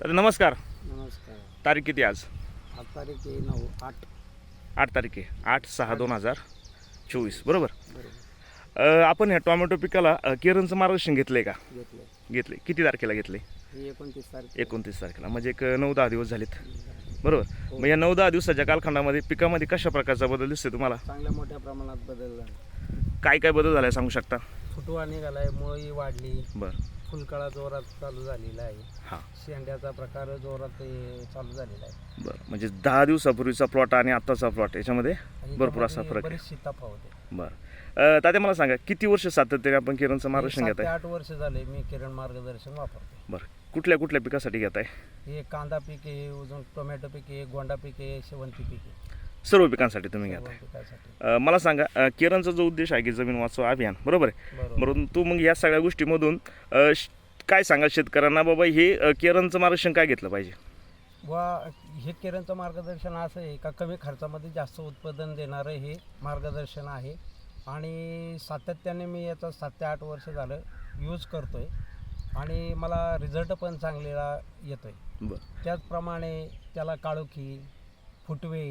तर नमस्कार. नमस्कार. तारीख किती आज? आज तारीख आहे नऊ आठ. आठ तारीख आहे. आठ सहा दोन हजार चोवीस. बरोबर? बरोबर. अ, आपण ह्या टोमॅटो पिकाला अ, केरनचं मार्गदर्शन घेतलं आहे का? घेतले घेतले किती तारखेला घेतले ही एकोणतीस तारीख एकोणतीस तारखेला. म्हणजे एक नऊ दहा दिवस झालेत. बरोबर? मग या नऊ दहा दिवसाच्या कालखंडामध्ये पिकामध्ये कशा प्रकारचा बदल दिसतोय तुम्हाला? चांगल्या मोठ्या प्रमाणात बदल झाला. काय काय बदल झालाय सांगू शकता? फुटवा निघालाय मुळी वाढली. बरं. फुलकळा जोरात चालू झालेला आहे. हां. शेंड्याचा प्रकार जोरात हे चालू झालेला आहे. बरं म्हणजे दहा दिवसापूर्वीचा प्लॉट आणि आत्ताचा प्लॉट याच्यामध्ये आणि भरपूर असा त्यामध्ये फरक आहे. बरीचशी तफावत आहे बरं. अ, तात्या मला सांगा किती वर्ष सातत्याने आपण केरनचं मार्गदर्शन सात घेत ते आहे आठ वर्ष झाले मी किरण मार्गदर्शन वापरतो बरं कुठल्या कुठल्या पिकासाठी घेत आहे हे कांदा पीक आहे अजून टोमॅटो पीक आहे गोंडा पीक आहे शेवंती पीक आहे. सर्व पिकांसाठी तुम्ही घेत आहे पिकासाठी. अ, मला सांगा अ, केरनचा जो उद्देश आहे की जमीन वाचवा अभियान बरोबर आहे? बरोबर. तू मग या सगळ्या गोष्टीमधून अ, श- काय सांगाल शेतकऱ्यांना बाबा हे अ, केरनचं मार्गदर्शन काय घेतलं पाहिजे? वा हे केरनचं मार्गदर्शन असं आहे का कमी खर्चामध्ये जास्त उत्पादन देणारं हे मार्गदर्शन आहे. आणि सातत्याने मी याचा सात ते आठ वर्ष झालं यूज करतो आहे आणि मला रिझल्ट पण चांगलेला येतो आहे बरं. त्याचप्रमाणे त्याला काळोखी फुटवे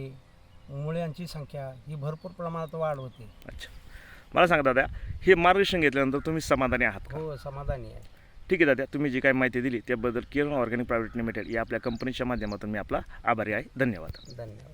मुळ्यांची संख्या ही भरपूर प्रमाणात वाढ होते. अच्छा. मला सांगा दादा हे मार्गदर्शन घेतल्यानंतर तुम्ही समाधानी आहात का? हो समाधानी आहे. ठीक आहे दादा तुम्ही जी काही माहिती दिली त्याबद्दल किरण ऑर्गॅनिक प्रायव्हेट लिमिटेड या आपल्या कंपनीच्या माध्यमातून मी आपला आभारी आहे. धन्यवाद. धन्यवाद.